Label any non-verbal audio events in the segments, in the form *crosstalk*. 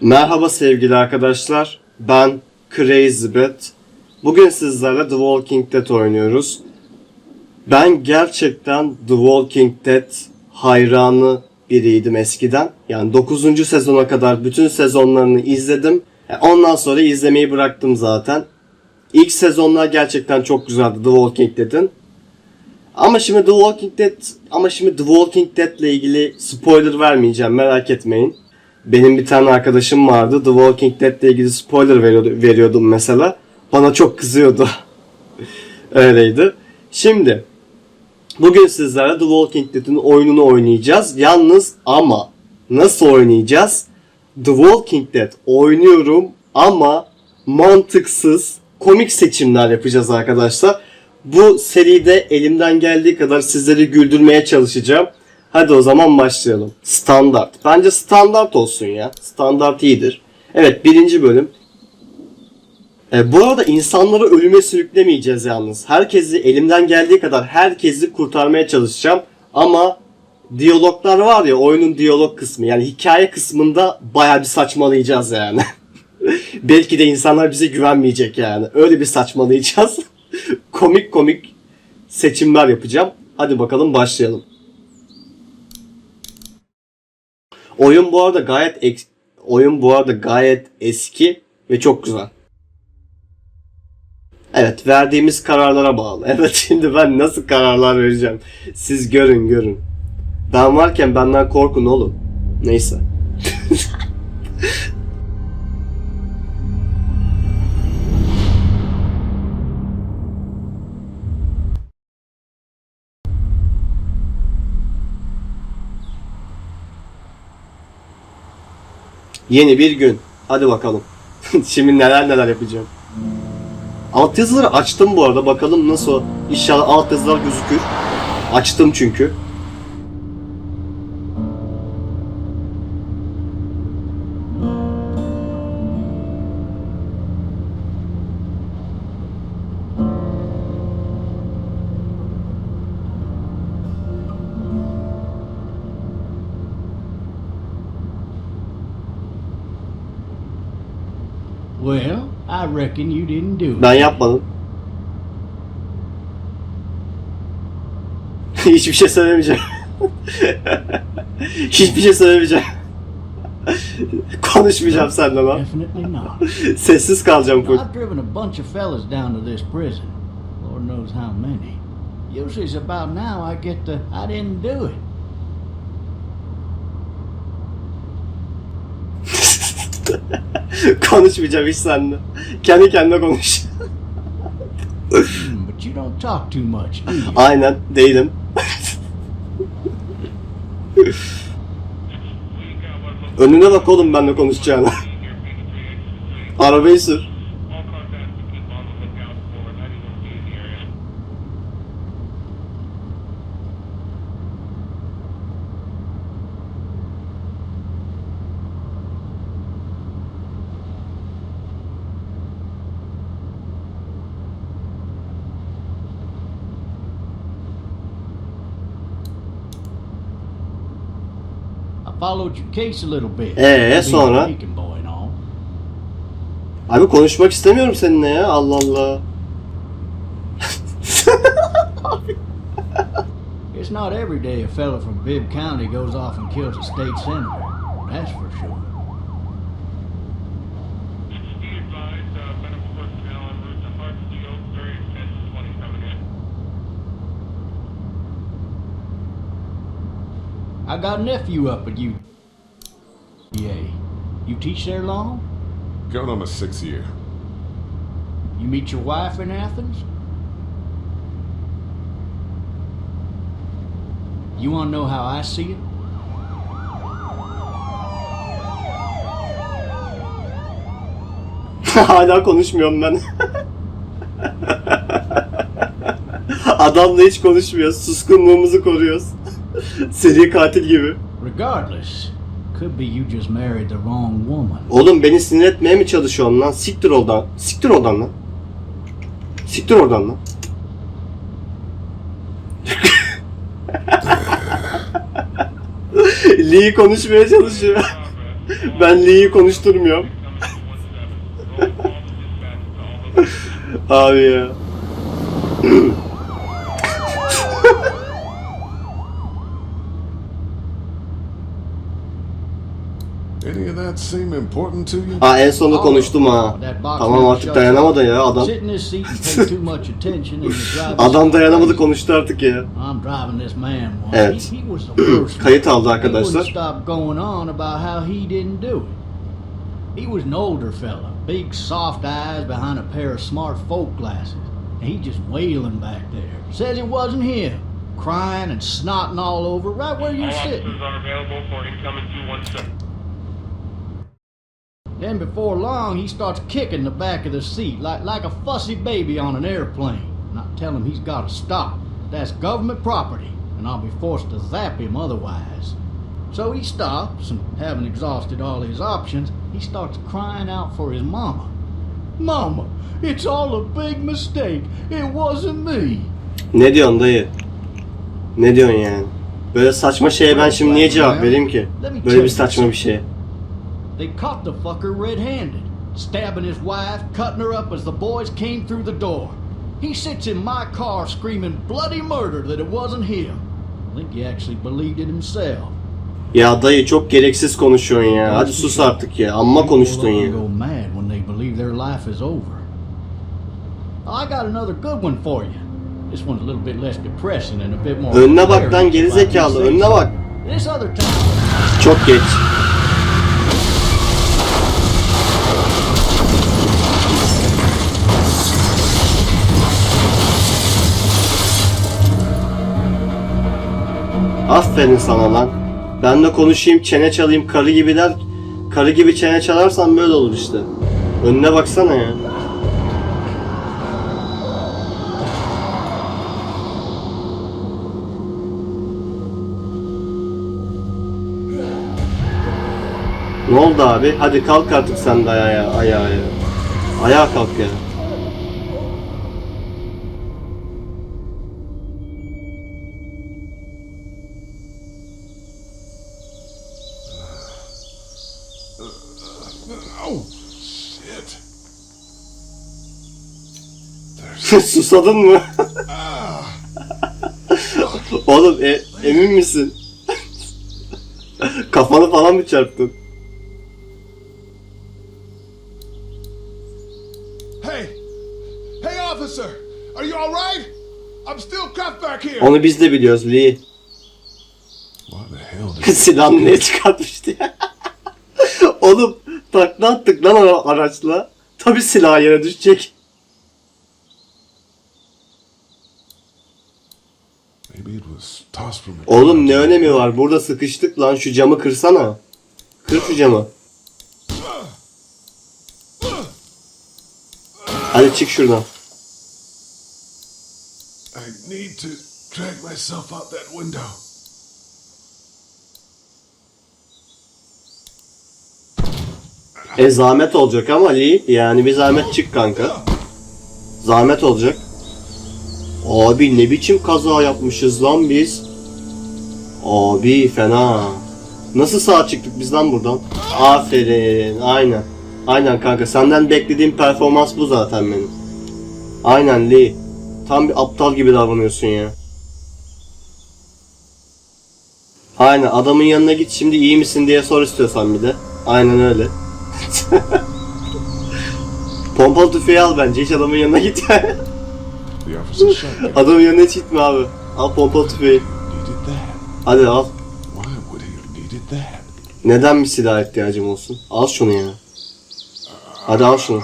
Merhaba sevgili arkadaşlar. Ben Crazy Bat. Bugün sizlerle The Walking Dead oynuyoruz. Ben gerçekten The Walking Dead hayranı biriydim eskiden. Yani 9. sezona kadar bütün sezonlarını izledim. E, Ondan sonra izlemeyi bıraktım zaten. İlk sezonlar gerçekten çok güzeldi The Walking Dead'in. Ama şimdi The Walking Dead ama şimdi The Walking Dead ile ilgili spoiler vermeyeceğim merak etmeyin. Benim bir tane arkadaşım vardı. The Walking Dead ile ilgili spoiler veriyordu, veriyordum mesela. Bana çok kızıyordu. *laughs* Öyleydi. Şimdi bugün sizlerle The Walking Dead'in oyununu oynayacağız. Yalnız ama nasıl oynayacağız? The Walking Dead oynuyorum ama mantıksız komik seçimler yapacağız arkadaşlar. Bu seride elimden geldiği kadar sizleri güldürmeye çalışacağım. Hadi o zaman başlayalım. Standart. Bence standart olsun ya. Standart iyidir. Evet birinci bölüm. E, bu arada insanları ölüme sürüklemeyeceğiz yalnız. Herkesi elimden geldiği kadar herkesi kurtarmaya çalışacağım. Ama diyaloglar var ya oyunun diyalog kısmı yani hikaye kısmında baya bir saçmalayacağız yani. *laughs* Belki de insanlar bize güvenmeyecek yani. Öyle bir saçmalayacağız. *laughs* komik komik seçimler yapacağım. Hadi bakalım başlayalım. Oyun bu arada gayet eks- oyun bu arada gayet eski ve çok güzel. Evet, verdiğimiz kararlara bağlı. *laughs* Evet, şimdi ben nasıl kararlar vereceğim? Siz görün, görün. Ben varken benden korkun oğlum. Neyse. Yeni bir gün. Hadi bakalım. *laughs* Şimdi neler neler yapacağım. Alt yazıları açtım bu arada. Bakalım nasıl. İnşallah alt yazılar gözükür. Açtım çünkü. Well, I reckon you didn't do it. Ben yapmadım. Hiçbir şey söylemeyeceğim. Hiçbir şey söylemeyeceğim. Konuşmayacağım seninle lan. Definitely not. Sessiz kalacağım full. I've driven a bunch of fellas down to this prison. Lord knows how many. Usually it's about now I get the I didn't do it. *laughs* *laughs* Konuşmayacağım hiç seninle. Kendi kendine konuş. Hmm, but you don't talk too much, do you? Aynen değilim. Önüne bak oğlum benimle konuşacağına. Arabayı sür. Followed your case a little bit. Ee, sonra? Abi konuşmak istemiyorum seninle ya. Allah Allah. *laughs* It's not every day a fella from Bibb County goes off and kills a state senator. That's for sure. I got a nephew up at you. Yay. You teach there long? Going on my sixth year. You meet your wife in Athens? You want to know how I see it? *laughs* Hala konuşmuyorum ben. *laughs* Adamla hiç konuşmuyoruz. Suskunluğumuzu koruyoruz. *laughs* Seri katil gibi. Regardless, could be you just married the wrong woman. Oğlum beni sinir etmeye mi çalışıyorsun lan? Siktir oradan. Siktir oradan lan. Siktir oradan lan. *laughs* Lee konuşmaya çalışıyor. *laughs* Ben Lee'yi konuşturmuyorum. Abi ya. *clears throat* Any of that seem important to you? Ha en sonunda konuştum ha. Tamam artık dayanamadı ya adam. Adam dayanamadı konuştu artık ya. Evet. *clears throat* Kayıt aldı arkadaşlar. he was an older fella, big soft eyes behind a pair of smart folk glasses. And he just wailing back there. Says it wasn't him. Crying and snotting all over right where you're sitting. Then before long, he starts kicking the back of the seat like, like a fussy baby on an airplane. And I tell him he's got to stop. That's government property, and I'll be forced to zap him otherwise. So he stops, and having exhausted all his options, he starts crying out for his mama. Mama, it's all a big mistake. It wasn't me. Ne diyorsun dayı? Ne diyorsun yani? Böyle saçma şeye ben şimdi niye cevap vereyim ki? Böyle bir saçma bir şey. They caught the fucker red-handed, stabbing his wife, cutting her up as the boys came through the door. He sits in my car screaming bloody murder that it wasn't him. I think he actually believed it himself. Ya dayı çok gereksiz konuşuyorsun ya. Hadi sus artık ya. Amma konuştun ya. Go mad when they believe their life is over. I got another good one for you. This one's a little bit less depressing and a bit more. Önüne bak lan hilarious, geri if I can zekalı. say Önüne bak. This other time. Çok geç. Aferin sana lan. Ben de konuşayım, çene çalayım, karı gibi der. Karı gibi çene çalarsan böyle olur işte. Önüne baksana ya. Ne oldu abi? Hadi kalk artık sen de ayağa, ayağa ya. Ayağa kalk ya. *laughs* Susadın mı? Oğlum e- emin misin? Kafanı falan mı çarptın? Hey! Hey, officer! Are you alright? I'm still cuffed back here! Onu biz de biliyoruz Lee. *laughs* Silahını ne çıkartmıştı ya? *laughs* Oğlum takla attık lan ara- araçla. Tabi silah yere düşecek. Maybe it was tossed from the Oğlum ne önemi var? Burada sıkıştık lan şu camı kırsana. Kır şu camı. Hadi çık şuradan. I need to drag myself out that window. E zahmet olacak ama Lee yani bir zahmet çık kanka. Zahmet olacak. Abi ne biçim kaza yapmışız lan biz. Abi fena. Nasıl sağ çıktık biz lan buradan? Aferin aynen. Aynen kanka senden beklediğim performans bu zaten benim. Aynen Lee. Tam bir aptal gibi davranıyorsun ya. Aynen adamın yanına git şimdi iyi misin diye sor istiyorsan bir de. Aynen öyle. *laughs* Pompalı tüfeği al bence hiç adamın yanına git. *laughs* Adamın yanına hiç gitme abi. Al pompalı tüfeği. Hadi al. Neden bir silah ihtiyacım olsun? Al şunu ya. Hadi al şunu.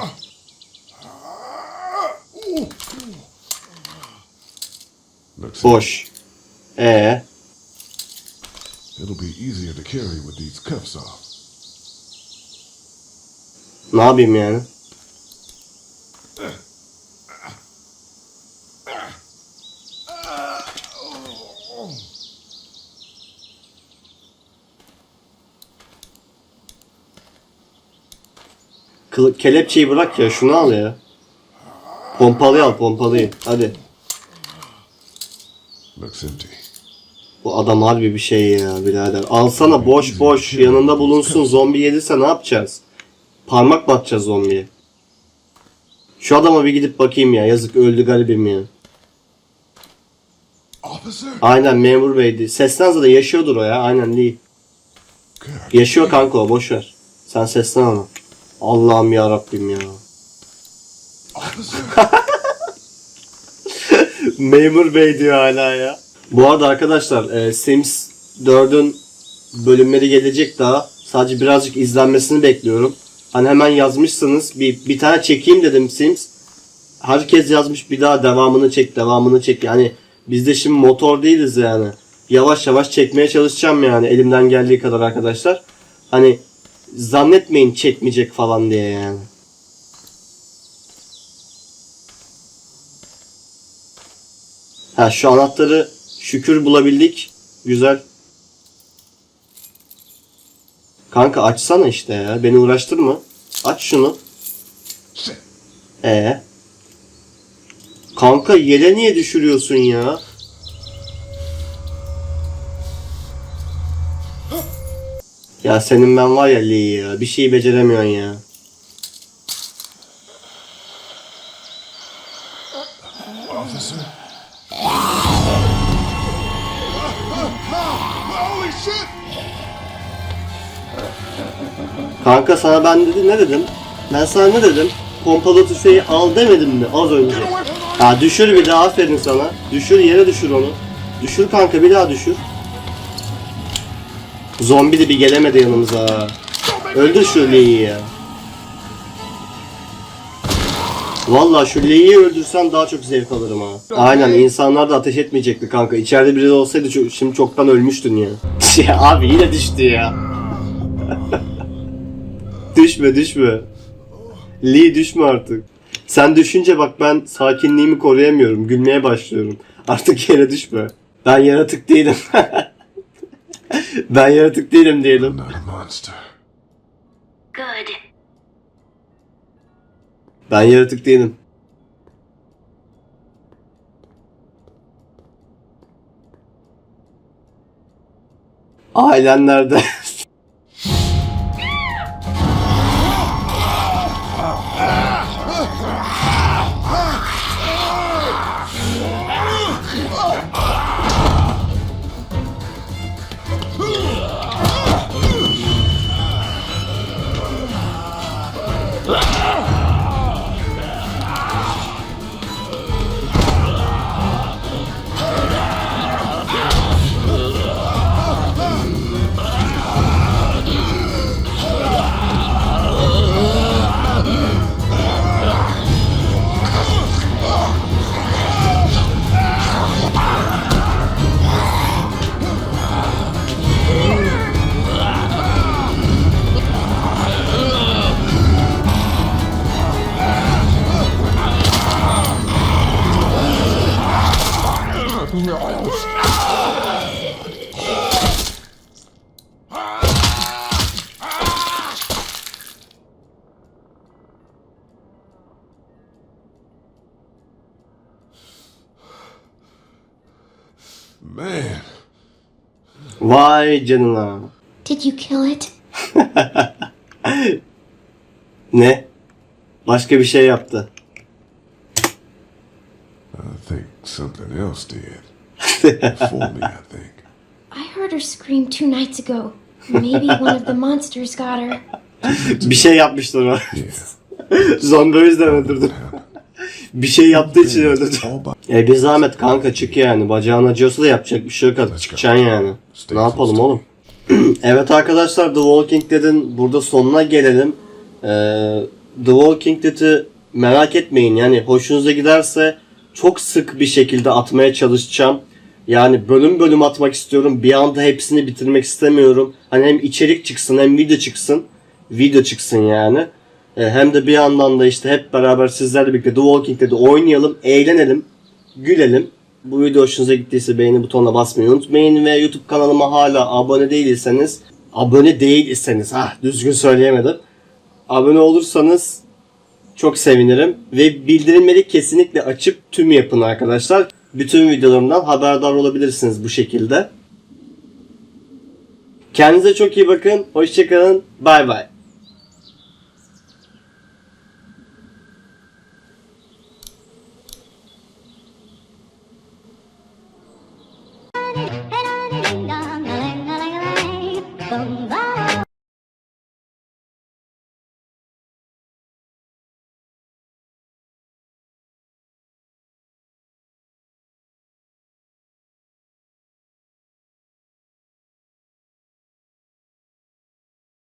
Boş. Ee, it'll be easier to carry with these cuffs off. ne yapayım yani? Kelepçeyi bırak ya şunu al ya. Pompalıyı al pompalıyı. Hadi. Looks empty. Bu adam harbi bir şey ya birader. Alsana boş boş yanında bulunsun. Zombi gelirse ne yapacağız? Parmak mı atacağız zombiye? Şu adama bir gidip bakayım ya. Yazık öldü garibim ya. Officer? Aynen memur beydi. Seslen zaten yaşıyordur o ya. Aynen değil. Good. Yaşıyor kanka o boş ver. Sen seslen ona. Allah'ım ya Rabbim ya. *laughs* Memur Bey diyor hala ya. Bu arada arkadaşlar e, Sims 4'ün bölümleri gelecek daha. Sadece birazcık izlenmesini bekliyorum. Hani hemen yazmışsınız. Bir, bir tane çekeyim dedim Sims. Herkes yazmış bir daha devamını çek devamını çek. Yani biz de şimdi motor değiliz yani. Yavaş yavaş çekmeye çalışacağım yani elimden geldiği kadar arkadaşlar. Hani zannetmeyin çekmeyecek falan diye yani. Ha şu anahtarı şükür bulabildik. Güzel. Kanka açsana işte ya. Beni uğraştırma. Aç şunu. Ee. Kanka yere niye düşürüyorsun ya? Ya senin ben var ya Lee ya. Bir şeyi beceremiyorsun ya. Officer? Kanka sana ben dedi ne dedim? Ben sana ne dedim? Pompalı tüfeği al demedim mi az önce? Ya düşür bir daha aferin sana. Düşür yere düşür onu. Düşür kanka bir daha düşür. Zombi de bir gelemedi yanımıza. Öldür şu Lee'yi ya. Vallahi şu Lee'yi öldürsen daha çok zevk alırım ha. Aynen insanlar da ateş etmeyecekti kanka. İçeride biri olsaydı çok- şimdi çoktan ölmüştün ya. *laughs* ya abi yine düştü ya. *laughs* düşme düşme. Lee düşme artık. Sen düşünce bak ben sakinliğimi koruyamıyorum. Gülmeye başlıyorum. Artık yere düşme. Ben yaratık değilim. *laughs* *laughs* ben yaratık değilim diyelim. Not a monster. Good. Ben yaratık değilim. Ailen nerede? *laughs* Man, Vay canına. Did you kill it? *laughs* Ne? Başka bir şey yaptı. I think something else did. *laughs* For me, I think. I heard her scream two nights ago. Maybe one of the monsters got her. Bir şey yapmışlar o. *laughs* Zombi o yüzden öldürdü. Bir şey yaptığı için by E bir zahmet kanka çık yani. Bacağın acıyorsa da yapacak bir şey yok artık. Çıkacaksın yani. Ne yapalım oğlum? *clears throat* evet arkadaşlar The Walking Dead'in burada sonuna gelelim. Ee, The Walking Dead'i merak etmeyin yani hoşunuza giderse çok sık bir şekilde atmaya çalışacağım. Yani bölüm bölüm atmak istiyorum. Bir anda hepsini bitirmek istemiyorum. Hani hem içerik çıksın hem video çıksın. Video çıksın yani. Ee, hem de bir yandan da işte hep beraber sizlerle birlikte The Walking Dead'i oynayalım, eğlenelim, gülelim. Bu video hoşunuza gittiyse beğeni butonuna basmayı unutmayın ve YouTube kanalıma hala abone değilseniz, abone değilseniz, ha düzgün söyleyemedim. Abone olursanız çok sevinirim ve bildirimleri kesinlikle açıp tüm yapın arkadaşlar. Bütün videolarımdan haberdar olabilirsiniz bu şekilde. Kendinize çok iyi bakın. Hoşçakalın. Bay bay.